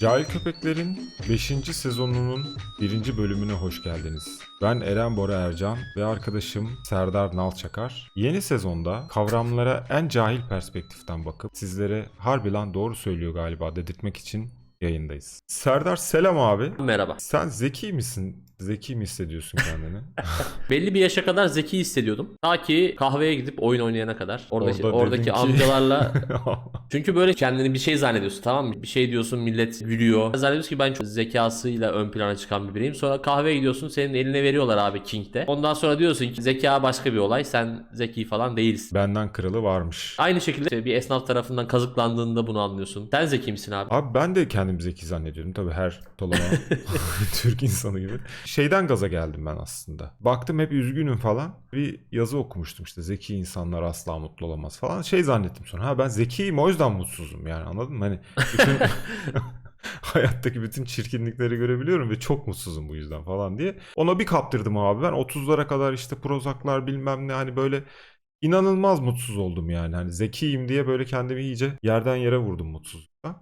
Cahil Köpekler'in 5. sezonunun 1. bölümüne hoş geldiniz. Ben Eren Bora Ercan ve arkadaşım Serdar Nalçakar. Yeni sezonda kavramlara en cahil perspektiften bakıp sizlere harbi lan doğru söylüyor galiba dedirtmek için yayındayız. Serdar selam abi. Merhaba. Sen zeki misin? Zeki mi hissediyorsun kendini? Belli bir yaşa kadar zeki hissediyordum. Ta ki kahveye gidip oyun oynayana kadar. Orada, Orada oradaki ki- amcalarla çünkü böyle kendini bir şey zannediyorsun tamam mı? Bir şey diyorsun millet gülüyor. Zannediyorsun ki ben çok zekasıyla ön plana çıkan bir bireyim. Sonra kahveye gidiyorsun senin eline veriyorlar abi King'de. Ondan sonra diyorsun ki zeka başka bir olay. Sen zeki falan değilsin. Benden kralı varmış. Aynı şekilde işte bir esnaf tarafından kazıklandığında bunu anlıyorsun. Sen zeki misin abi? Abi ben de kendimi zeki zannediyorum. Tabii her tolama Türk insanı gibi. Şeyden gaza geldim ben aslında. Baktım hep üzgünüm falan. Bir yazı okumuştum işte zeki insanlar asla mutlu olamaz falan. Şey zannettim sonra. Ha ben zekiyim o yüzden mutsuzum yani anladın mı? Hani bütün hayattaki bütün çirkinlikleri görebiliyorum ve çok mutsuzum bu yüzden falan diye. Ona bir kaptırdım abi ben 30'lara kadar işte Prozac'lar bilmem ne hani böyle inanılmaz mutsuz oldum yani. Hani zekiyim diye böyle kendimi iyice yerden yere vurdum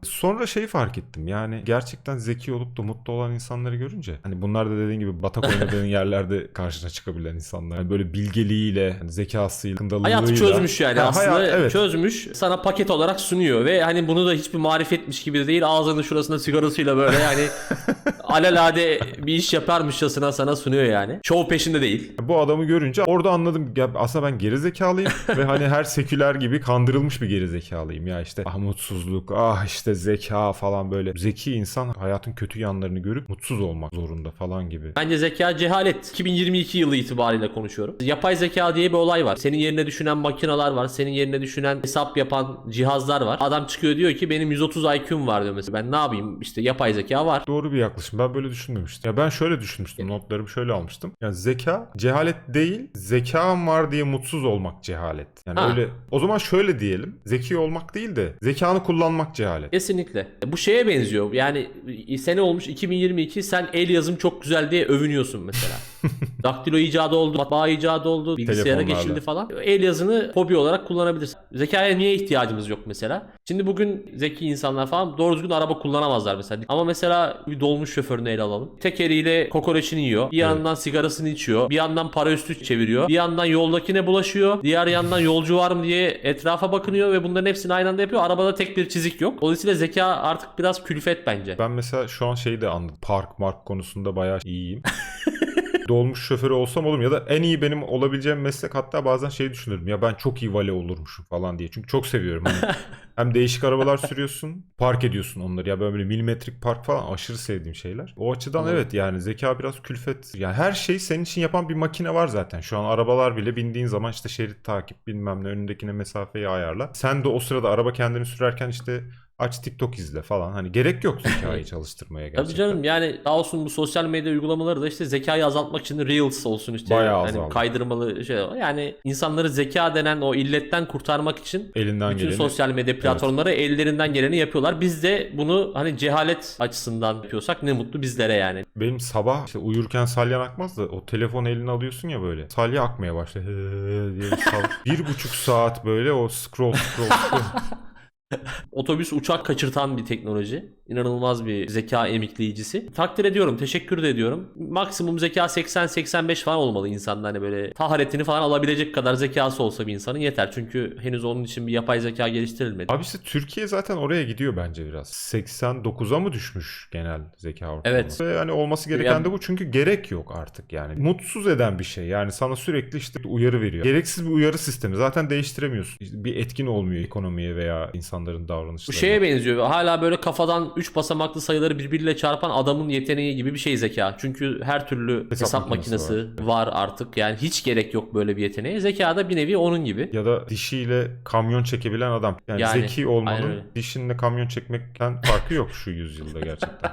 Sonra şeyi fark ettim. Yani gerçekten zeki olup da mutlu olan insanları görünce hani bunlar da dediğin gibi batak oynadığın yerlerde karşına çıkabilen insanlar. Yani böyle bilgeliğiyle, hani zekasıyla, kındalılığıyla. Hayat çözmüş yani Ha, aslında hayat- evet. çözmüş sana paket olarak sunuyor ve hani bunu da hiçbir marifetmiş gibi de değil ağzının şurasında sigarasıyla böyle yani alelade bir iş yaparmışçasına sana sunuyor yani. Şov peşinde değil. Bu adamı görünce orada anladım. Ya aslında ben geri zekalıyım ve hani her seküler gibi kandırılmış bir geri zekalıyım. Ya işte ah mutsuzluk, ah işte zeka falan böyle. Zeki insan hayatın kötü yanlarını görüp mutsuz olmak zorunda falan gibi. Bence zeka cehalet. 2022 yılı itibariyle konuşuyorum. Yapay zeka diye bir olay var. Senin yerine düşünen makineler var. Senin yerine düşünen hesap yapan cihazlar var. Adam çıkıyor diyor ki benim 130 IQ'm var diyor mesela. Ben ne yapayım? İşte yapay zeka var. Doğru bir yaklaşım. Ben böyle düşünmemiştim. Ya ben şöyle düşünmüştüm. Notlarımı şöyle almıştım. Yani zeka cehalet değil, zekam var diye mutsuz olmak cehalet. Yani Ha. öyle o zaman şöyle diyelim. Zeki olmak değil de zekanı kullanmak cehalet. Kesinlikle. Bu şeye benziyor. Yani sene olmuş 2022 sen el yazım çok güzel diye övünüyorsun mesela. Daktilo icadı oldu, matbaa icadı oldu, bilgisayara geçildi falan. El yazını hobi olarak kullanabilirsin. Zekaya niye ihtiyacımız yok mesela? Şimdi bugün zeki insanlar falan doğru düzgün araba kullanamazlar mesela. Ama mesela bir dolmuş şoförünü ele alalım. Tek eliyle kokoreçini yiyor. Bir yandan sigarasını içiyor. Bir yandan para üstü çeviriyor. Bir yandan yoldakine bulaşıyor. Diğer yandan yolcu var mı diye etrafa bakınıyor ve bunların hepsini aynı anda yapıyor. Arabada tek bir çizik yok. Dolayısıyla zeka artık biraz külfet bence. Ben mesela şu an şeyi de anladım. Park mark konusunda bayağı iyiyim. Dolmuş şoförü olsam olurum ya da en iyi benim olabileceğim meslek hatta bazen şey düşünürüm ya ben çok iyi vale olurmuşum falan diye. Çünkü çok seviyorum. Hani hem değişik arabalar sürüyorsun, park ediyorsun onları ya böyle milimetrik park falan aşırı sevdiğim şeyler. O açıdan Hı. evet yani zeka biraz külfet. Yani her şey senin için yapan bir makine var zaten. Şu an arabalar bile bindiğin zaman işte şerit takip bilmem ne önündekine mesafeyi ayarla. Sen de o sırada araba kendini sürerken işte aç TikTok izle falan. Hani gerek yok zekayı çalıştırmaya gerçekten. Tabii canım yani sağ olsun bu sosyal medya uygulamaları da işte zekayı azaltmak için Reels olsun işte Bayağı hani azaldı. kaydırmalı şey yani insanları zeka denen o illetten kurtarmak için Elinden bütün geleni sosyal medya platformları ellerinden geleni yapıyorlar. Biz de bunu hani cehalet açısından yapıyorsak ne mutlu bizlere yani. Benim sabah işte uyurken salyan akmaz da o telefon eline alıyorsun ya böyle. Salya akmaya başlıyor. Bir buçuk saat böyle o scroll scroll scroll. Otobüs uçak kaçırtan bir teknoloji. İnanılmaz bir zeka emikleyicisi. Takdir ediyorum, teşekkür de ediyorum. Maksimum zeka 80-85 falan olmalı insanda hani böyle taharetini falan alabilecek kadar zekası olsa bir insanın yeter. Çünkü henüz onun için bir yapay zeka geliştirilmedi. Abi işte Türkiye zaten oraya gidiyor bence biraz. 89'a mı düşmüş genel zeka ortalaması? Evet. Ve hani olması gereken de bu çünkü gerek yok artık yani. Mutsuz eden bir şey. Yani sana sürekli işte uyarı veriyor. Gereksiz bir uyarı sistemi. Zaten değiştiremiyorsun. Bir etkin olmuyor ekonomiye veya insanların Bu davranışlarına. şeye benziyor. Hala böyle kafadan 3 basamaklı sayıları birbiriyle çarpan adamın yeteneği gibi bir şey zeka. Çünkü her türlü hesap, Hesap makinesi, makinesi var. artık. Yani hiç gerek yok böyle bir yeteneğe. Zeka da bir nevi onun gibi. Ya da dişiyle kamyon çekebilen adam. Yani, Yani, zeki olmanın dişinle kamyon çekmekten farkı yok şu yüzyılda gerçekten.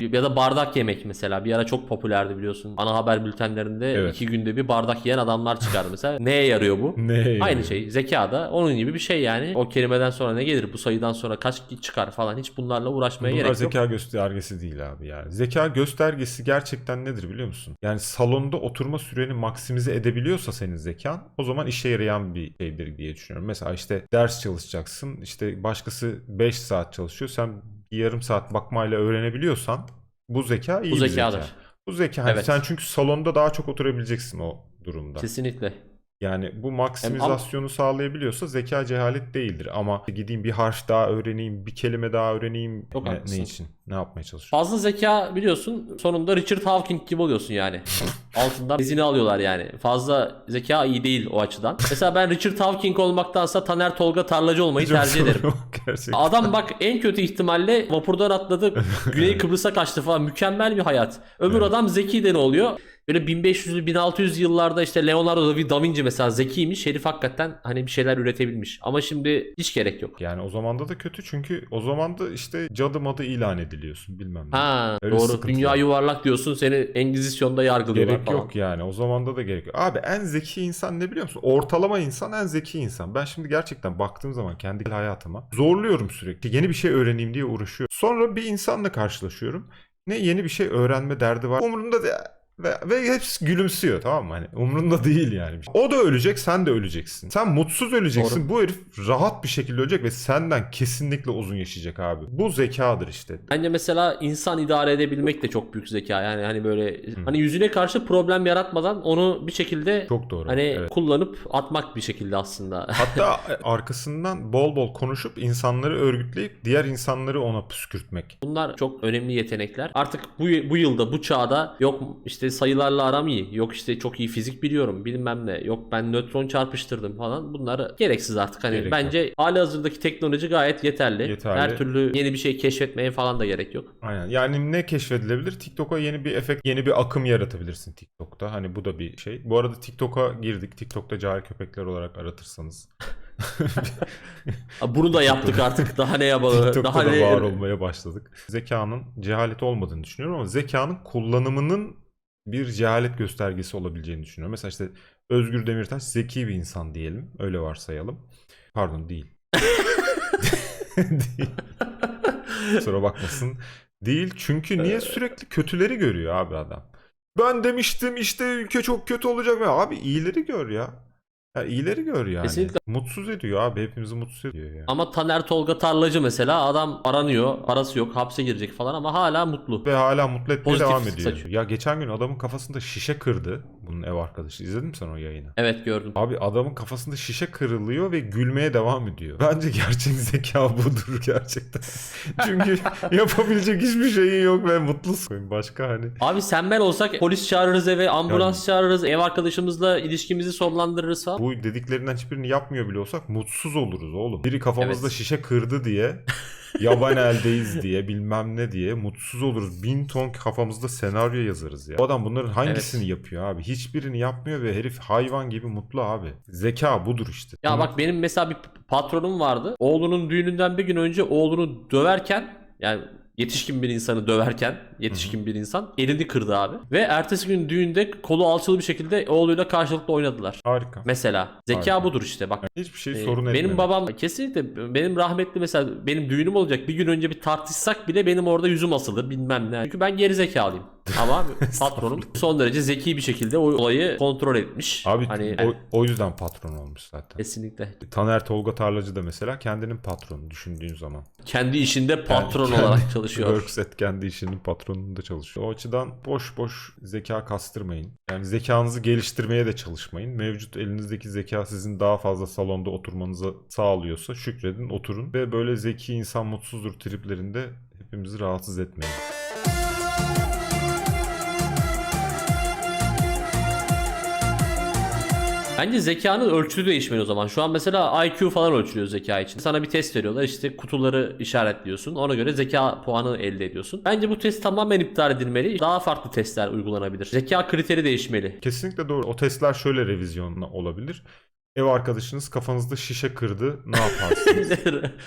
ya da bardak yemek mesela. Bir ara çok popülerdi biliyorsun. Ana haber bültenlerinde Evet. iki günde bir bardak yiyen adamlar çıkar mesela. Neye yarıyor bu? ne? Aynı yani? şey. Zeka da onun gibi bir şey yani. O kelimeden sonra ne gelir? Bu sayıdan sonra kaç çıkar falan. Hiç bunlarla uğraşmaya Bunlar gerek yok. zeka göstergesi değil abi yani. Zeka göstergesi gerçekten nedir biliyor musun? Yani salonda oturma süreni maksimize edebiliyorsa senin zekan o zaman işe yarayan bir şeydir diye düşünüyorum. Mesela işte ders çalışacaksın işte başkası 5 saat çalışıyor sen yarım saat bakmayla öğrenebiliyorsan bu zeka iyi Bu bir zekadır. zeka. Bu zeka. Hani Evet. Sen çünkü salonda daha çok oturabileceksin o durumda. Kesinlikle. Yani bu maksimizasyonu sağlayabiliyorsa zeka cehalet değildir. Ama gideyim bir harf daha öğreneyim, bir kelime daha öğreneyim. Çok ne, haklısın. ne için? Ne yapmaya çalışıyorsun? Fazla zeka biliyorsun sonunda Richard Hawking gibi oluyorsun yani. Altından izini alıyorlar yani. Fazla zeka iyi değil o açıdan. Mesela ben Richard Hawking olmaktansa Taner Tolga Tarlacı olmayı Çok tercih ederim. yok Gerçekten. Adam bak en kötü ihtimalle vapurdan atladı. Güney Kıbrıs'a kaçtı falan. Mükemmel bir hayat. Öbür Evet. adam zeki de ne oluyor? Böyle 1500'lü 1600 yıllarda işte Leonardo da Vinci mesela zekiymiş. Herif hakikaten hani bir şeyler üretebilmiş. Ama şimdi hiç gerek yok. Yani o zamanda da kötü çünkü o zaman da işte cadı madı ilan ediliyorsun bilmem ne. Ha Öyle doğru. Dünya var. yuvarlak diyorsun. Seni Engizisyon'da yargılıyorlar Gerek falan. yok yani. O zamanda da gerek yok. Abi en zeki insan ne biliyor musun? Ortalama insan en zeki insan. Ben şimdi gerçekten baktığım zaman kendi hayatıma zorluyorum sürekli. Yeni bir şey öğreneyim diye uğraşıyorum. Sonra bir insanla karşılaşıyorum. Ne yeni bir şey öğrenme derdi var. Umurunda değil. Ve, ve hepsi gülümsüyor tamam mı? Hani umrunda değil yani. O da ölecek sen de öleceksin. Sen mutsuz öleceksin. Bu herif rahat bir şekilde ölecek ve senden kesinlikle uzun yaşayacak abi. Bu zekadır işte. Bence mesela insan idare edebilmek de çok büyük zeka. Yani hani böyle hani yüzüne karşı problem yaratmadan onu bir şekilde Çok doğru. hani Evet. kullanıp atmak bir şekilde aslında. Hatta arkasından bol bol konuşup insanları örgütleyip diğer insanları ona püskürtmek. Bunlar çok önemli yetenekler. Artık bu bu yılda bu çağda yok işte sayılarla aram iyi. Yok işte çok iyi fizik biliyorum bilmem ne. Yok ben nötron çarpıştırdım falan. Bunlar gereksiz artık. Hani Gerek bence hali hazırdaki teknoloji gayet yeterli. Yeterli. Her türlü yeni bir şey keşfetmeye falan da gerek yok. Aynen. Yani ne keşfedilebilir? TikTok'a yeni bir efekt, yeni bir akım yaratabilirsin TikTok'ta. Hani bu da bir şey. Bu arada TikTok'a girdik. TikTok'ta cahil köpekler olarak aratırsanız. Bunu da yaptık artık. Daha ne yapalım? TikTok'ta Daha da ne var olmaya başladık. Zekanın cehalet olmadığını düşünüyorum ama zekanın kullanımının bir cehalet göstergesi olabileceğini düşünüyorum. Mesela işte Özgür Demirtaş zeki bir insan diyelim. Öyle varsayalım. Pardon değil. değil. Kusura bakmasın. Değil çünkü niye sürekli kötüleri görüyor abi adam. Ben demiştim işte ülke çok kötü olacak. Abi iyileri gör ya. Ya iyileri gör yani. Kesinlikle. Mutsuz ediyor abi. Hepimizi mutsuz ediyor ya. Ama Taner Tolga Tarlacı mesela adam aranıyor, parası yok, hapse girecek falan ama hala mutlu. Ve hala mutlu etmeye Pozitif devam ediyor. saçıyor. Ya geçen gün adamın kafasında şişe kırdı. Bunun ev arkadaşı. İzledin mi sen o yayını? Evet gördüm. Abi adamın kafasında şişe kırılıyor ve gülmeye devam ediyor. Bence gerçek zeka budur gerçekten. Çünkü yapabilecek hiçbir şeyin yok ve mutlusun. Başka hani. Abi sen ben olsak polis çağırırız eve, ambulans çağırırız, ev arkadaşımızla ilişkimizi sonlandırırız falan. Bu dediklerinden hiçbirini yapmıyor bile olsak mutsuz oluruz oğlum. Biri kafamızda Evet. şişe kırdı diye yaban eldeyiz diye bilmem ne diye mutsuz oluruz. Bin ton kafamızda senaryo yazarız ya. O adam bunların hangisini Evet. yapıyor abi? Hiçbirini yapmıyor ve herif hayvan gibi mutlu abi. Zeka budur işte. Ya bak benim mesela bir patronum vardı. Oğlunun düğününden bir gün önce oğlunu döverken yani yetişkin bir insanı döverken yetişkin bir insan elini kırdı abi. Ve ertesi gün düğünde kolu alçılı bir şekilde oğluyla karşılıklı oynadılar. Harika. Mesela zeka Harika. budur işte bak. Hiçbir şey Ee, sorun benim etmedi. babam kesinlikle benim rahmetli mesela benim düğünüm olacak bir gün önce bir tartışsak bile benim orada yüzüm asılır bilmem ne. Çünkü ben geri zekalıyım. Ama patronum son derece zeki bir şekilde o olayı kontrol etmiş. Abi hani o, o yüzden patron olmuş zaten. kesinlikle Taner Tolga Tarlacı da mesela kendinin patronu düşündüğün zaman. kendi işinde patron Kendi- olarak çalışıyor. Workset kendi işinin patronunda çalışıyor. O açıdan boş boş zeka kastırmayın. Yani zekanızı geliştirmeye de çalışmayın. Mevcut elinizdeki zeka sizin daha fazla salonda oturmanızı sağlıyorsa şükredin oturun. Ve böyle zeki insan mutsuzdur triplerinde hepimizi rahatsız etmeyin. Bence zekanın ölçüsü değişmeli o zaman. Şu an mesela IQ falan ölçülüyor zeka için. Sana bir test veriyorlar işte kutuları işaretliyorsun. Ona göre zeka puanı elde ediyorsun. Bence bu test tamamen iptal edilmeli. Daha farklı testler uygulanabilir. Zeka kriteri değişmeli. Kesinlikle doğru. O testler şöyle revizyonla olabilir. Ev arkadaşınız kafanızda şişe kırdı. Ne yaparsınız?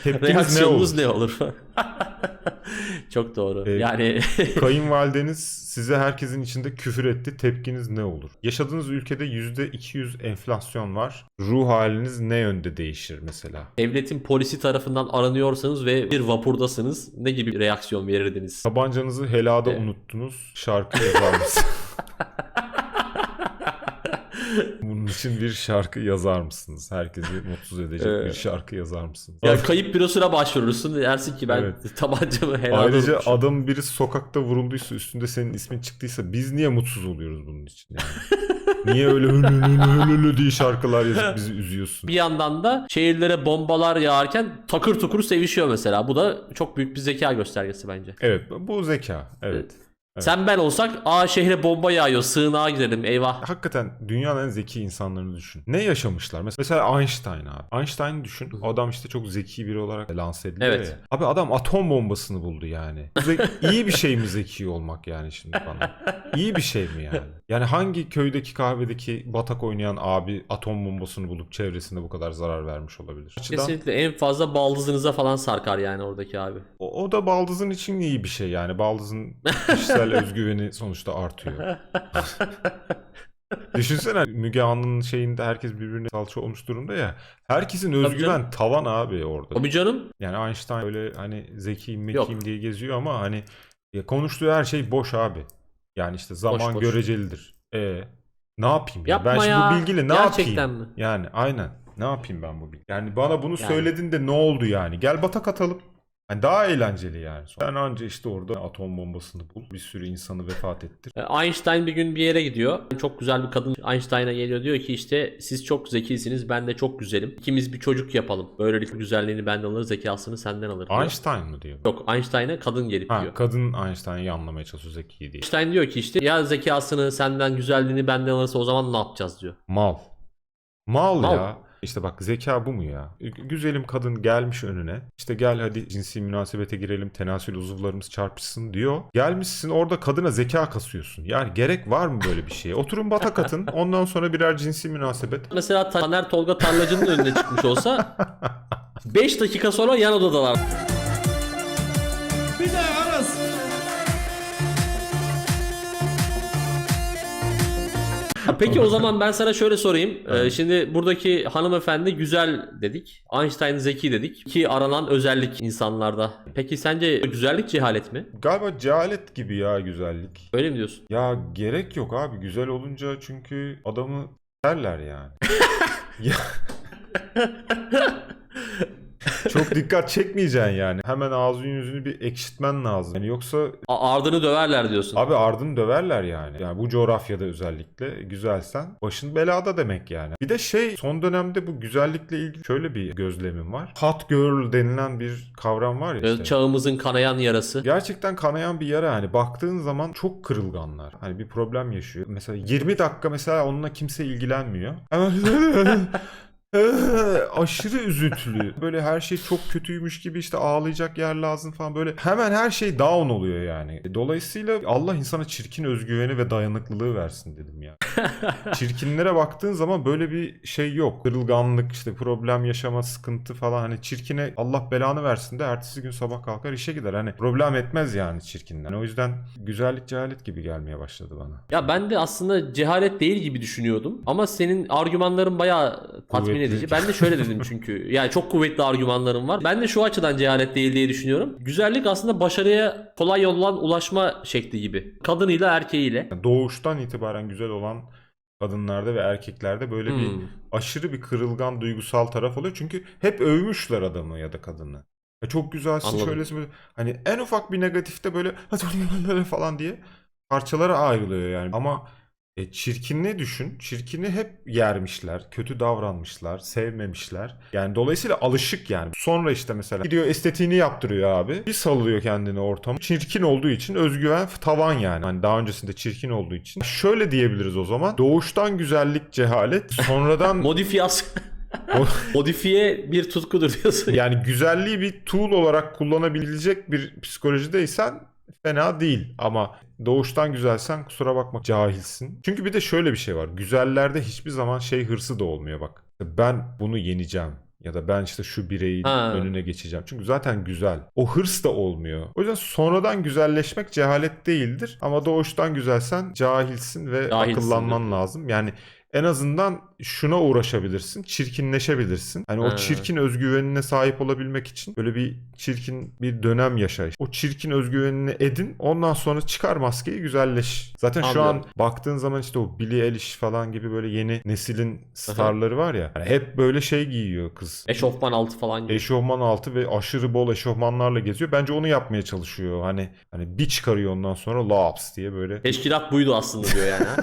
Tepkiniz ne olur? ne olur? Çok doğru. Ee, yani Kayınvalideniz size herkesin içinde küfür etti. Tepkiniz ne olur? Yaşadığınız ülkede %200 enflasyon var. Ruh haliniz ne yönde değişir mesela? devletin polisi tarafından aranıyorsanız ve bir vapurdasınız ne gibi reaksiyon verirdiniz? Tabancanızı helada Evet. unuttunuz. Şarkı yazar Bunun için bir şarkı yazar mısınız? Herkesi mutsuz edecek Ee, bir şarkı yazar mısınız? Ya kayıp bürosuna başvurursun dersin ki ben Evet. tabancamı helal Ayrıca unutmuşum. adam birisi sokakta vurulduysa üstünde senin ismin çıktıysa biz niye mutsuz oluyoruz bunun için yani? niye öyle ölü diye şarkılar yazıp bizi üzüyorsun? Bir yandan da şehirlere bombalar yağarken takır tukur sevişiyor mesela. Bu da çok büyük bir zeka göstergesi bence. Evet bu zeka. Evet. Evet. Sen ben olsak aa şehre bomba yağıyor sığınağa gidelim eyvah. Hakikaten dünyanın en zeki insanlarını düşün. Ne yaşamışlar? Mes- Mesela Einstein abi. Einstein'ı düşün. O adam işte çok zeki biri olarak lanse ediliyor Evet. ya. Abi adam atom bombasını buldu yani. İyi bir şey mi zeki olmak yani şimdi bana? İyi bir şey mi yani? Yani hangi köydeki kahvedeki batak oynayan abi atom bombasını bulup çevresinde bu kadar zarar vermiş olabilir? Açıdan- Kesinlikle en fazla baldızınıza falan sarkar yani oradaki abi. O, o da baldızın için iyi bir şey yani. Baldızın kişisel özgüveni sonuçta artıyor. Düşünsene Müge Anlı'nın şeyinde herkes birbirine salça olmuş durumda ya. Herkesin özgüven tavan abi orada. Tabii canım. Yani Einstein öyle hani zekiyim mekiyim diye geziyor ama hani ya konuştuğu her şey boş abi. Yani işte zaman boş. görecelidir. E ne yapayım? ya? Ben ya. bu bilgiyle ne Gerçekten yapayım? mi? Yani aynen. Ne yapayım ben bu bilgi? Yani bana bunu Yani. söyledin de ne oldu yani? Gel batak atalım. Yani daha eğlenceli yani. Sen anca işte orada atom bombasını bul. Bir sürü insanı vefat ettir. E, Einstein bir gün bir yere gidiyor. Çok güzel bir kadın Einstein'a geliyor diyor ki işte siz çok zekisiniz ben de çok güzelim. İkimiz bir çocuk yapalım. Böylelikle güzelliğini benden alır zekasını senden alır diyor. Einstein mı diyor? Yok Einstein'a kadın gelip Ha, diyor. kadın Einstein'ı anlamaya çalışıyor zeki diye. Einstein diyor ki işte ya zekasını senden güzelliğini benden alırsa o zaman ne yapacağız diyor. Mal. Mal, Mal. ya. İşte bak zeka bu mu ya? Gü- Güzelim kadın gelmiş önüne. İşte gel hadi cinsi münasebete girelim. Tenasül uzuvlarımız çarpışsın diyor. Gelmişsin orada kadına zeka kasıyorsun. Yani gerek var mı böyle bir şeye? Oturun batak atın. Ondan sonra birer cinsi münasebet. Mesela Taner Tolga Tarlacı'nın önüne çıkmış olsa 5 dakika sonra yan odadalar. Bir de Peki o zaman ben sana şöyle sorayım. Ee, şimdi buradaki hanımefendi güzel dedik. Einstein zeki dedik. Ki aranan özellik insanlarda. Peki sence güzellik cehalet mi? Galiba cehalet gibi ya güzellik. Öyle mi diyorsun? Ya gerek yok abi. Güzel olunca çünkü adamı derler yani. ya... Çok dikkat çekmeyeceksin yani. Hemen ağzını yüzünü bir ekşitmen lazım. Yani yoksa A- ardını döverler diyorsun. Abi ardını döverler yani. Yani bu coğrafyada özellikle güzelsen başın belada demek yani. Bir de şey son dönemde bu güzellikle ilgili şöyle bir gözlemim var. Hot girl denilen bir kavram var ya işte. Çağımızın kanayan yarası. Gerçekten kanayan bir yara hani baktığın zaman çok kırılganlar. Hani bir problem yaşıyor. Mesela 20 dakika mesela onunla kimse ilgilenmiyor. Hemen aşırı üzüntülü. Böyle her şey çok kötüymüş gibi işte ağlayacak yer lazım falan böyle. Hemen her şey down oluyor yani. Dolayısıyla Allah insana çirkin özgüveni ve dayanıklılığı versin dedim ya. Çirkinlere baktığın zaman böyle bir şey yok. Kırılganlık işte problem yaşama sıkıntı falan hani çirkine Allah belanı versin de ertesi gün sabah kalkar işe gider. Hani problem etmez yani çirkinden. O yüzden güzellik cehalet gibi gelmeye başladı bana. Ya ben de aslında cehalet değil gibi düşünüyordum. Ama senin argümanların bayağı tatmin Kuvvetli. edici. Ben de şöyle dedim çünkü. Yani çok kuvvetli argümanlarım var. Ben de şu açıdan cehalet değil diye düşünüyorum. Güzellik aslında başarıya kolay yoldan ulaşma şekli gibi. Kadınıyla erkeğiyle. Doğuştan itibaren güzel olan kadınlarda ve erkeklerde böyle bir Hmm. aşırı bir kırılgan duygusal taraf oluyor. Çünkü hep övmüşler adamı ya da kadını. Ya çok güzelsin Anladım. şöylesin böyle. Hani en ufak bir negatifte böyle falan diye parçalara ayrılıyor yani. Ama e, çirkinliği düşün. Çirkini hep yermişler, kötü davranmışlar, sevmemişler. Yani dolayısıyla alışık yani. Sonra işte mesela gidiyor estetiğini yaptırıyor abi. Bir salıyor kendini ortam. Çirkin olduğu için özgüven tavan yani. Hani daha öncesinde çirkin olduğu için. Şöyle diyebiliriz o zaman. Doğuştan güzellik cehalet. Sonradan Modifiyasyon. Modifiye bir tutkudur diyorsun. yani güzelliği bir tool olarak kullanabilecek bir psikolojideysen fena değil ama doğuştan güzelsen kusura bakma cahilsin. Çünkü bir de şöyle bir şey var. Güzellerde hiçbir zaman şey hırsı da olmuyor bak. Ben bunu yeneceğim ya da ben işte şu bireyin Ha. önüne geçeceğim. Çünkü zaten güzel. O hırs da olmuyor. O yüzden sonradan güzelleşmek cehalet değildir ama doğuştan güzelsen cahilsin ve Cahilsin akıllanman lazım. Yani en azından şuna uğraşabilirsin. Çirkinleşebilirsin. Hani o Ha. çirkin özgüvenine sahip olabilmek için böyle bir çirkin bir dönem yaşa. O çirkin özgüvenini edin. Ondan sonra çıkar maskeyi güzelleş. Zaten şu an baktığın zaman işte o Billie Eilish falan gibi böyle yeni neslin starları var ya. hani hep böyle şey giyiyor kız. Eşofman altı falan gibi. Eşofman altı ve aşırı bol eşofmanlarla geziyor. Bence onu yapmaya çalışıyor. Hani hani bir çıkarıyor ondan sonra laps diye böyle. Teşkilat buydu aslında diyor yani.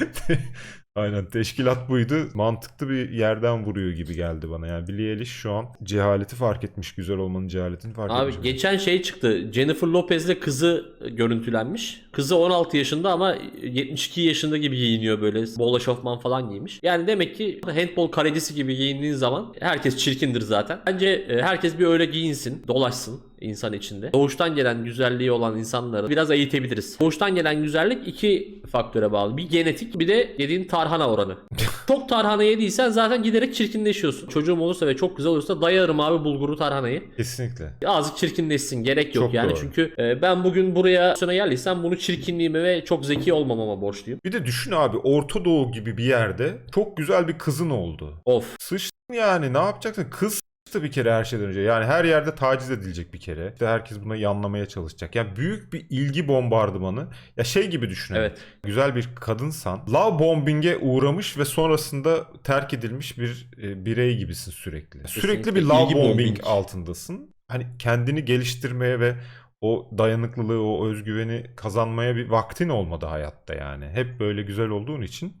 Aynen teşkilat buydu. Mantıklı bir yerden vuruyor gibi geldi bana. Yani Billie Eilish şu an cehaleti fark etmiş. Güzel olmanın cehaletini fark Abi etmiş. geçen şey çıktı. Jennifer Lopez'le kızı görüntülenmiş. Kızı 16 yaşında ama 72 yaşında gibi giyiniyor böyle. Bol eşofman falan giymiş. Yani demek ki handball kalecisi gibi giyindiğin zaman herkes çirkindir zaten. Bence e, herkes bir öyle giyinsin, dolaşsın insan içinde. Doğuştan gelen güzelliği olan insanları biraz eğitebiliriz. Doğuştan gelen güzellik iki faktöre bağlı. Bir genetik bir de yediğin tarhana oranı. çok tarhana yediysen zaten giderek çirkinleşiyorsun. Çocuğum olursa ve çok güzel olursa dayarım abi bulguru tarhanayı. Kesinlikle. Azıcık çirkinleşsin gerek yok Çok yani doğru. çünkü e, ben bugün buraya sonra geldiysem bunu çirkinliğime ve çok zeki olmamama borçluyum. Bir de düşün abi Orta Doğu gibi bir yerde çok güzel bir kızın oldu. Of. Sıçtın yani ne yapacaksın? Kız bir kere her şeyden önce. Yani her yerde taciz edilecek bir kere. İşte herkes buna yanlamaya çalışacak. Yani büyük bir ilgi bombardımanı. Ya şey gibi düşün. hani. Evet. Güzel bir kadınsan love bombing'e uğramış ve sonrasında terk edilmiş bir e, birey gibisin sürekli. Sürekli bir love İlgi bombing, bombing. altındasın. Hani kendini geliştirmeye ve o dayanıklılığı, o özgüveni kazanmaya bir vaktin olmadı hayatta yani. Hep böyle güzel olduğun için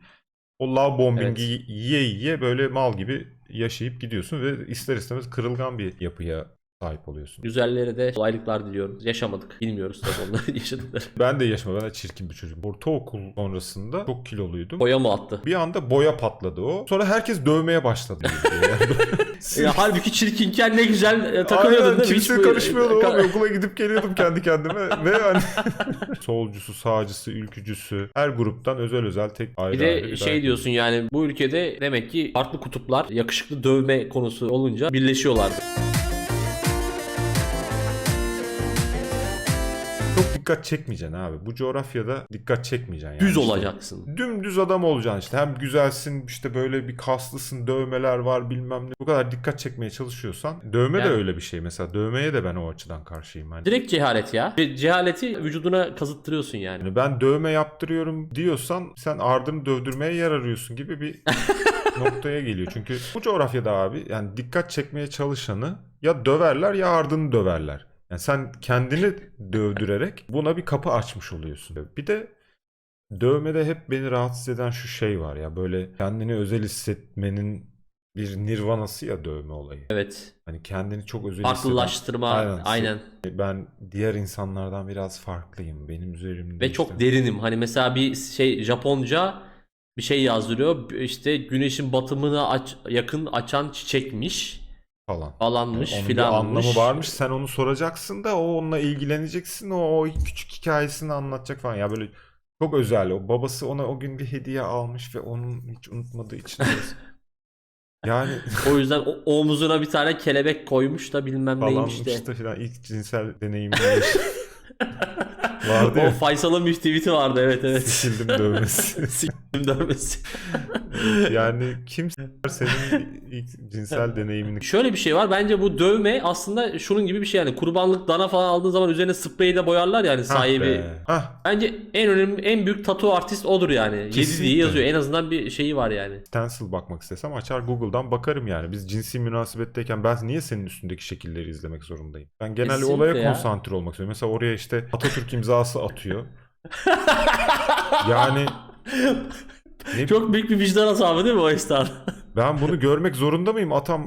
o love bombing'i yiye yiye böyle mal gibi yaşayıp gidiyorsun ve ister istemez kırılgan bir yapıya sahip oluyorsun. Güzellere de kolaylıklar diliyorum. Yaşamadık. Bilmiyoruz tabii onları yaşadıkları. Ben de yaşıma ben de çirkin bir çocuk. Ortaokul sonrasında çok kiloluydum. Boya mı attı? Bir anda boya patladı o. Sonra herkes dövmeye başladı. Ya, halbuki çirkinken ne güzel e, takılıyordun Aynen, değil mi? kimse karışmıyordu Ka- oğlum. Okula gidip geliyordum kendi kendime. Ve hani solcusu, sağcısı, ülkücüsü her gruptan özel özel tek ayrı Bir ayrı de bir şey dert. diyorsun yani bu ülkede demek ki farklı kutuplar yakışıklı dövme konusu olunca birleşiyorlardı. Dikkat çekmeyeceksin abi. Bu coğrafyada dikkat çekmeyeceksin. Yani Düz işte. olacaksın. Dümdüz adam olacaksın işte. Hem güzelsin işte böyle bir kaslısın dövmeler var bilmem ne. Bu kadar dikkat çekmeye çalışıyorsan. Dövme de Yani- öyle bir şey. Mesela dövmeye de ben o açıdan karşıyım. Hani. Direkt cehalet ya. Ce- Cehaleti vücuduna kazıttırıyorsun yani. Yani ben dövme yaptırıyorum diyorsan sen ardını dövdürmeye yer arıyorsun gibi bir noktaya geliyor. Çünkü bu coğrafyada abi yani dikkat çekmeye çalışanı ya döverler ya ardını döverler. Yani sen kendini dövdürerek buna bir kapı açmış oluyorsun. Bir de dövmede hep beni rahatsız eden şu şey var ya böyle kendini özel hissetmenin bir nirvanası ya dövme olayı. Evet. Hani kendini çok özel Farklılaştırma. Aynen. Aynen. ben diğer insanlardan biraz farklıyım. Benim üzerimde Ve çok işte- derinim. Hani mesela bir şey Japonca bir şey yazdırıyor. İşte güneşin batımına aç, yakın açan çiçekmiş falan. falanmış bir filanmış. anlamı varmış. Sen onu soracaksın da o onunla ilgileneceksin. O, o küçük hikayesini anlatacak falan. Ya böyle çok özel. O babası ona o gün bir hediye almış ve onun hiç unutmadığı için. yani O yüzden o, omuzuna bir tane kelebek koymuş da bilmem neymiş falanmış de. da filan ilk cinsel deneyimini yaş- vardı O. Faysal'ın bir tweet'i vardı evet evet. Sikildim dövmesi. Dövmesi. yani kim s**er senin ilk cinsel deneyimini Şöyle bir şey var. Bence bu dövme aslında şunun gibi bir şey yani. Kurbanlık dana falan aldığın zaman üzerine spreyle boyarlar yani Hah sahibi. be. Hah, Bence en önemli en büyük tatu artist odur yani. 7 Kesinlikle. diye yazıyor. En azından bir şeyi var yani. stencil bakmak istesem açar Google'dan bakarım yani. Biz cinsi münasebetteyken ben niye senin üstündeki şekilleri izlemek zorundayım? Ben genel Kesinlikle olaya ya. konsantre olmak istiyorum. Mesela oraya işte Atatürk imzası atıyor. yani Çok büyük bir vicdan azabı değil mi o esnada? Ben bunu görmek zorunda mıyım? Atam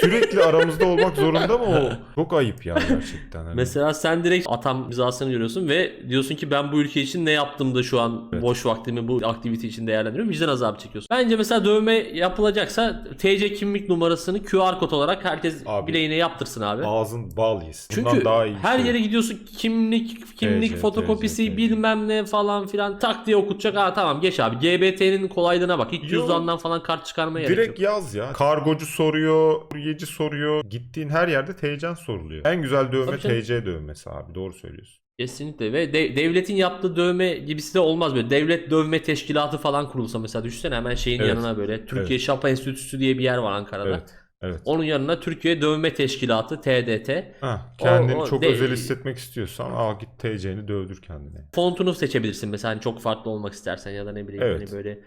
sürekli aramızda olmak zorunda mı o? Çok ayıp ya gerçekten. Hani. Mesela sen direkt atam imzasını görüyorsun ve diyorsun ki ben bu ülke için ne yaptım da şu an Evet. boş vaktimi bu aktivite için değerlendiriyorum. Vicdan azabı çekiyorsun. Bence mesela dövme yapılacaksa TC kimlik numarasını QR kod olarak herkes Abi. bileğine yaptırsın abi. Ağzın bal yesin. Çünkü Bundan daha iyi her şey. yere gidiyorsun kimlik kimlik TC, fotokopisi TC. bilmem ne falan filan tak diye okutacak. Ha tamam geç abi. GBT'nin kolaylığına bak. Hiç Yo. cüzdandan falan kart çıkarmaya gerek yok. Direkt yaz ya. Kargocu soruyor, kuryeci soruyor. Gittiğin her yerde TC'n soruluyor. En güzel dövme Tabii canım. TC dövmesi abi. Doğru söylüyorsun. Kesinlikle ve de- devletin yaptığı dövme gibisi de olmaz böyle. Devlet dövme teşkilatı falan kurulsa mesela düşünsene hemen şeyin Evet. yanına böyle. Türkiye Şapa Enstitüsü diye bir yer var Ankara'da. Evet. Evet. Onun yanına Türkiye Dövme Teşkilatı TDT. Ha, kendini o çok de- özel hissetmek istiyorsan al git TC'ni dövdür kendine. Fontunu seçebilirsin mesela hani çok farklı olmak istersen ya da ne bileyim Evet. hani böyle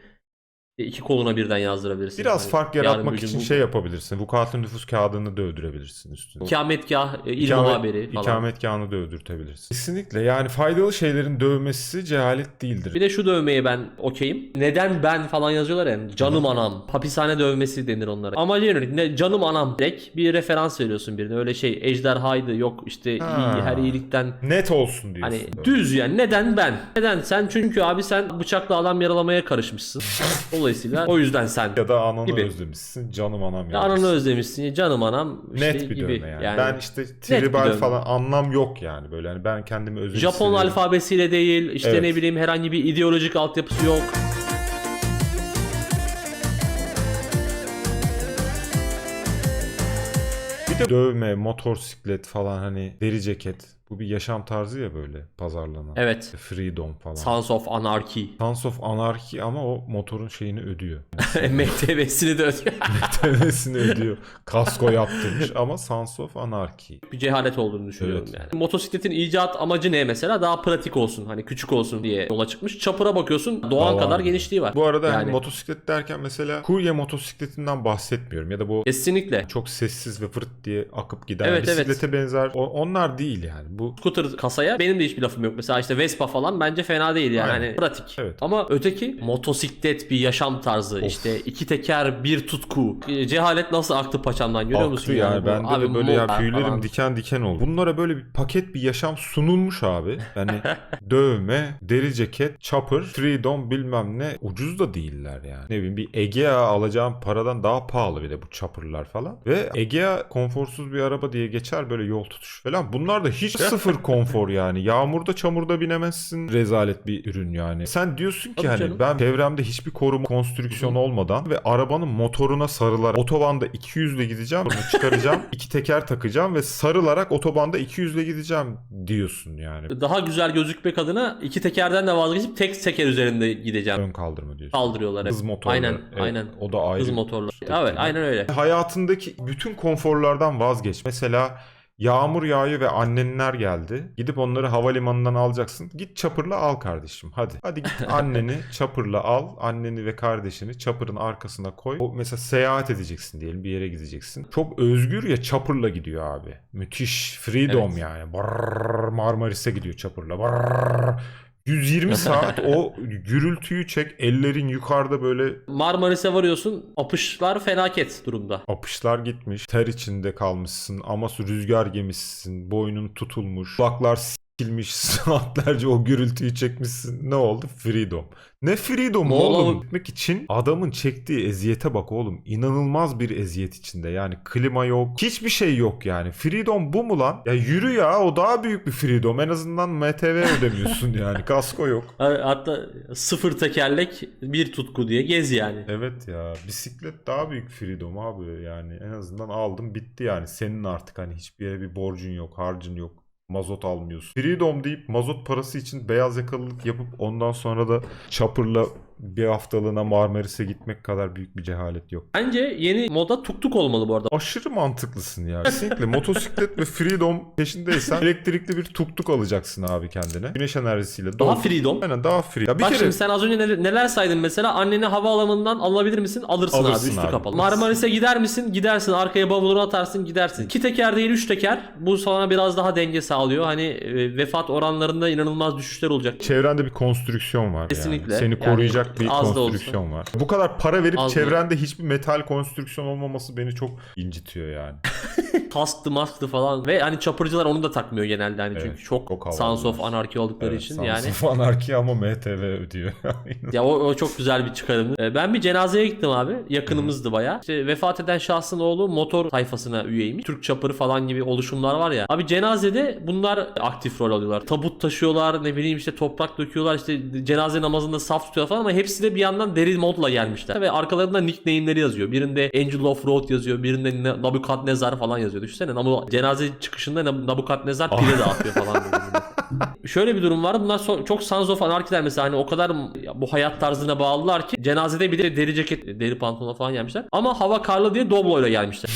iki koluna birden yazdırabilirsin. Biraz Hani fark yaratmak için bu- şey yapabilirsin. Vukuatlı nüfus kağıdını dövdürebilirsin üstüne. İkametgah, e, il İkamet- muhabiri falan. İkametgahını dövdürtebilirsin. Kesinlikle yani faydalı şeylerin dövmesi cehalet değildir. Bir de şu dövmeye ben okeyim. Neden ben falan yazıyorlar ya. Canım anam. Hapishane dövmesi denir onlara. Amacı yönelik. Ne, canım anam. Direkt bir referans veriyorsun birine. Öyle şey ejderhaydı yok işte Ha. iyi, her iyilikten. Net olsun diyorsun. Hani böyle. düz yani. Neden ben? Neden sen? Çünkü abi sen bıçakla adam yaralamaya karışmışsın. Dolayısıyla o yüzden sen. Ya da ananı gibi. özlemişsin. Canım anam Ya. Ananı özlemişsin. Canım anam. işte Net bir gibi. dövme yani. Ben işte tribal falan anlam yok yani böyle. Yani ben kendimi özel Japon alfabesiyle değil. işte Evet. ne bileyim herhangi bir ideolojik altyapısı yok. Bir de dövme, motosiklet falan hani deri ceket. Bu bir yaşam tarzı ya böyle pazarlanan. Evet. Freedom falan. Sons of Anarchy. Sons of Anarchy ama o motorun şeyini ödüyor. MTV'sini de ödüyor. TV'sini ödüyor. Kasko yaptırmış ama Sons of Anarchy. bir cehalet olduğunu düşünüyorum Evet. yani. Motosikletin icat amacı ne mesela? Daha pratik olsun. Hani küçük olsun diye yola çıkmış. Çapıra bakıyorsun doğan kadar gibi. genişliği var. Bu arada hani Yani. motosiklet derken mesela kurye motosikletinden bahsetmiyorum ya da bu Kesinlikle. çok sessiz ve fırt diye akıp giden Evet, evet. bisiklete benzer. O- onlar değil yani. Bu Scooter kasaya benim de hiçbir lafım yok. Mesela işte Vespa falan bence fena değil yani. Aynen. Hani pratik. Evet. Ama öteki motosiklet bir yaşam tarzı. işte iki teker bir tutku. E, Cehalet nasıl aktı paçamdan görüyor aktı musun? yani. bu? Abi de böyle ya tüylerim falan. diken diken oldu. Bunlara böyle bir paket bir yaşam sunulmuş abi. Yani dövme, deri ceket, chopper, freedom bilmem ne ucuz da değiller yani. Ne bileyim bir Egea alacağım paradan daha pahalı bir de bu chopper'lar falan. Ve Egea konforsuz bir araba diye geçer böyle yol tutuş falan. Bunlar da hiç sıfır konfor yani. Yağmurda çamurda binemezsin. Rezalet bir ürün yani. Sen diyorsun ki Tabii hani canım. ben çevremde hiçbir koruma konstrüksiyon olmadan ve arabanın motoruna sarılarak otobanda 200 ile gideceğim. Bunu çıkaracağım. iki teker takacağım ve sarılarak otobanda 200 ile gideceğim diyorsun yani. Daha güzel gözükmek adına iki tekerden de vazgeçip tek teker üzerinde gideceğim. Ön kaldırma diyorsun. Kaldırıyorlar. Hız motorları. Aynen, aynen. O da ayrı. Hız motorlu. spektrüm. Evet, aynen öyle. Hayatındaki bütün konforlardan vazgeç. Mesela yağmur yağıyor ve annenler geldi. Gidip onları havalimanından alacaksın. Git çapırla al kardeşim. Hadi. Hadi git anneni çapırla al. Anneni ve kardeşini çapırın arkasına koy. O mesela seyahat edeceksin diyelim bir yere gideceksin. Çok özgür ya çapırla gidiyor abi. Müthiş. Freedom Evet. yani. Barrrr, Marmaris'e gidiyor çapırla. Barrrr. 120 saat o gürültüyü çek. Ellerin yukarıda böyle Marmaris'e varıyorsun. Apışlar felaket durumda. Apışlar gitmiş, ter içinde kalmışsın, ama rüzgar gemişsin, boynun tutulmuş, kulaklar sikilmiş, saatlerce o gürültüyü çekmişsin. Ne oldu? Freedom. Ne freedom Ne oğlum? oğlum? Gitmek için adamın çektiği eziyete bak oğlum. İnanılmaz bir eziyet içinde. Yani klima yok, hiçbir şey yok yani. Freedom bu mu lan? Ya yürü ya o daha büyük bir freedom. En azından MTV ödemiyorsun yani. Kasko yok. Hatta sıfır tekerlek bir tutku diye gez yani. Evet ya bisiklet daha büyük freedom abi yani en azından aldım bitti yani senin artık hani hiçbir yere bir borcun yok harcın yok mazot almıyorsun. Freedom deyip mazot parası için beyaz yakalılık yapıp ondan sonra da chopper'la bir haftalığına Marmaris'e gitmek kadar büyük bir cehalet yok. Bence yeni moda tuk tuk olmalı bu arada. Aşırı mantıklısın ya. Kesinlikle motosiklet ve freedom peşindeysen elektrikli bir tuk tuk alacaksın abi kendine. Güneş enerjisiyle. Daha freedom. Aynen daha free. Ya bir Bak kere şimdi sen az önce neler, neler saydın mesela anneni havaalanından alabilir misin? Alırsın, Alırsın abi üstü abi. kapalı. Marmaris'e gider misin? Gidersin. Arkaya bavulunu atarsın gidersin. İki teker değil üç teker. Bu sana biraz daha denge sağlıyor. Hani e, vefat oranlarında inanılmaz düşüşler olacak. Çevrende bir konstrüksiyon var Kesinlikle. yani. Seni Yani bir az da olsa. konstrüksiyon var. Bu kadar para verip Az çevrende hiçbir metal konstrüksiyon olmaması beni çok incitiyor yani. Kastı masklı falan ve hani çapırcılar onu da takmıyor genelde hani Evet, çünkü çok, çok havalı Sons of. Anarchy oldukları Evet, için Sons yani. of Anarchy ama MTV ödüyor. Ya o, o çok güzel bir çıkarım. Ee, Ben bir cenazeye gittim abi. Yakınımızdı baya. İşte vefat eden şahsın oğlu motor tayfasına üyeymiş. Türk çapırı falan gibi oluşumlar var ya. Abi cenazede bunlar aktif rol alıyorlar. Tabut taşıyorlar ne bileyim işte toprak döküyorlar işte cenaze namazında saf tutuyorlar falan ama hepsi de bir yandan deri modla gelmişler. Ve arkalarında nickname'leri yazıyor. Birinde Angel of Road yazıyor. Birinde Ne- Nabukadnezar falan yazıyor. Düşünsene Nabu- cenaze çıkışında Nab- Nabukadnezar pide dağıtıyor falan. şöyle bir durum var. Bunlar so- çok Sons of Anarchy'ler mesela hani o kadar bu hayat tarzına bağlılar ki cenazede bile deri ceket, deri pantolon falan gelmişler. Ama hava karlı diye Doblo'yla gelmişler.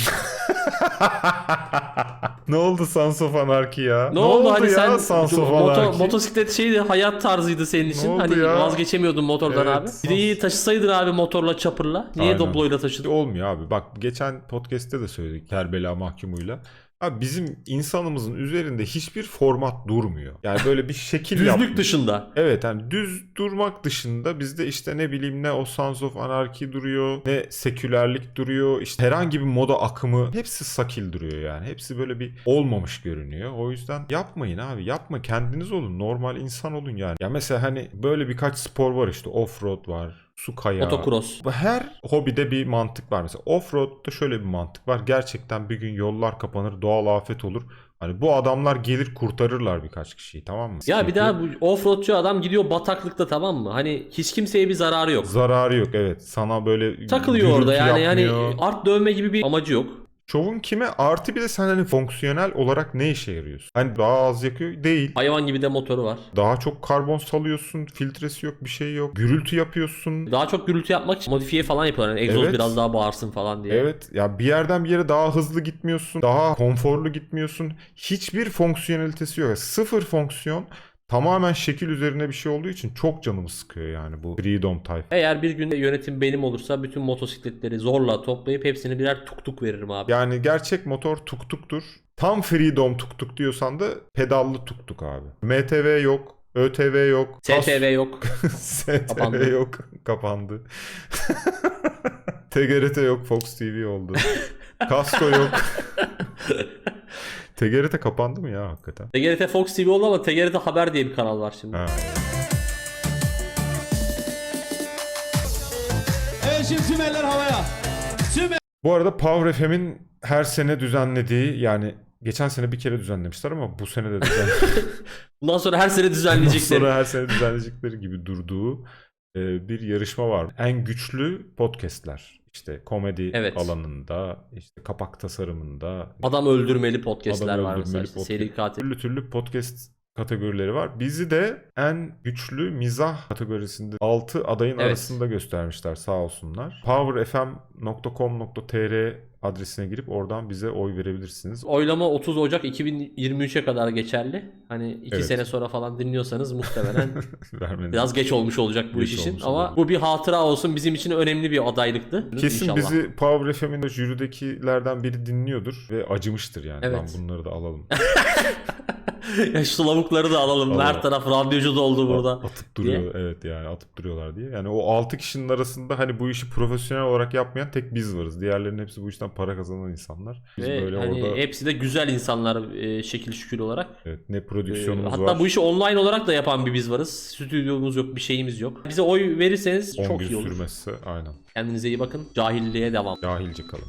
ne oldu Sons of Anarchy ya? Ne, oldu, hani ya sen Sons of moto- Anarchy? motosiklet şeydi hayat tarzıydı senin için. oldu Hani ya? vazgeçemiyordun motordan Evet, abi. Bir de iyi taşısaydın abi motorla çapırla. Niye Aynen. Doblo'yla taşıdın? Olmuyor abi. Bak geçen podcast'te de söyledik Kerbela mahkumuyla. Abi bizim insanımızın üzerinde hiçbir format durmuyor. Yani böyle bir şekil. Düzlük dışında. Evet yani düz durmak dışında bizde işte ne bileyim ne o Sons of Anarchy duruyor ne sekülerlik duruyor işte herhangi bir moda akımı hepsi sakil duruyor yani hepsi böyle bir olmamış görünüyor o yüzden yapmayın abi yapma kendiniz olun normal insan olun yani ya mesela hani böyle birkaç spor var işte offroad var su kayağı Motocross. bu Her hobide bir mantık var. Mesela offroad'da şöyle bir mantık var. Gerçekten bir gün yollar kapanır, doğal afet olur. Hani bu adamlar gelir kurtarırlar birkaç kişiyi tamam mı? Ya bir Çünkü daha bu offroadçu adam gidiyor bataklıkta tamam mı? Hani hiç kimseye bir zararı yok. zararı yok evet. Sana böyle Takılıyor orada yani yani yapmıyor. art dövme gibi bir amacı yok. Şovun kime? Artı bir de sen hani fonksiyonel olarak ne işe yarıyorsun? Hani daha az yakıyor değil. Hayvan gibi de motoru var. Daha çok karbon salıyorsun. Filtresi yok bir şey yok. Gürültü yapıyorsun. Daha çok gürültü yapmak için modifiye falan yapıyorlar. Yani egzoz Evet. biraz daha bağırsın falan diye. Evet ya bir yerden bir yere daha hızlı gitmiyorsun. Daha konforlu gitmiyorsun. Hiçbir fonksiyonelitesi yok. Sıfır fonksiyon. Tamamen şekil üzerine bir şey olduğu için çok canımı sıkıyor yani bu Freedom Type. Eğer bir gün yönetim benim olursa bütün motosikletleri zorla toplayıp hepsini birer tuk tuk veririm abi. Yani gerçek motor tuk tuktur. Tam Freedom tuk tuk diyorsan da pedallı tuk tuk abi. MTV yok. ÖTV yok. STV yok. STV Kapandı. yok. Kapandı. TGRT yok. Fox TV oldu. Kasko yok. TGRT kapandı mı ya hakikaten? TGRT Fox TV oldu ama TGRT Haber diye bir kanal var şimdi. Ha. Evet şimdi tüm eller havaya. Tüm Bu arada Power FM'in her sene düzenlediği yani geçen sene bir kere düzenlemişler ama bu sene de düzenlemişler. Bundan sonra her sene düzenleyecekleri. sonra her sene düzenleyecekleri gibi durduğu e, bir yarışma var. En güçlü podcastler. İşte komedi Evet. alanında, işte kapak tasarımında, Adam öldürmeli podcastler Adam var mesela. öldürmeli podcast. seri katil. türlü türlü podcast kategorileri var. Bizi de en güçlü mizah kategorisinde 6 adayın Evet. arasında göstermişler sağ olsunlar. powerfm.com.tr adresine girip oradan bize oy verebilirsiniz. Oylama 30 Ocak 2023'e kadar geçerli. Hani 2 Evet. sene sonra falan dinliyorsanız muhtemelen biraz geç olmuş olacak bu Geç iş için. Ama olabilir. bu bir hatıra olsun. Bizim için önemli bir adaylıktı. Kesin İnşallah. bizi Power FM'in de jüridekilerden biri dinliyordur ve acımıştır yani. Evet. Lan bunları da alalım. ya şu lavukları da alalım. Alalım. Her taraf radyocu doldu burada. Atıp duruyor evet yani atıp duruyorlar diye. Yani o 6 kişinin arasında hani bu işi profesyonel olarak yapmayan tek biz varız. Diğerlerinin hepsi bu işten para kazanan insanlar. Biz Ve böyle hani orada hepsi de güzel insanlar e, şekil şükür olarak. evet, ne E, prodüksiyonumuz hatta var. bu işi online olarak da yapan bir biz varız. Stüdyomuz yok, bir şeyimiz yok. Bize oy verirseniz 10 çok gün iyi olur. sürmezse aynen. Kendinize iyi bakın. Cahilliğe devam. Cahilce kalın.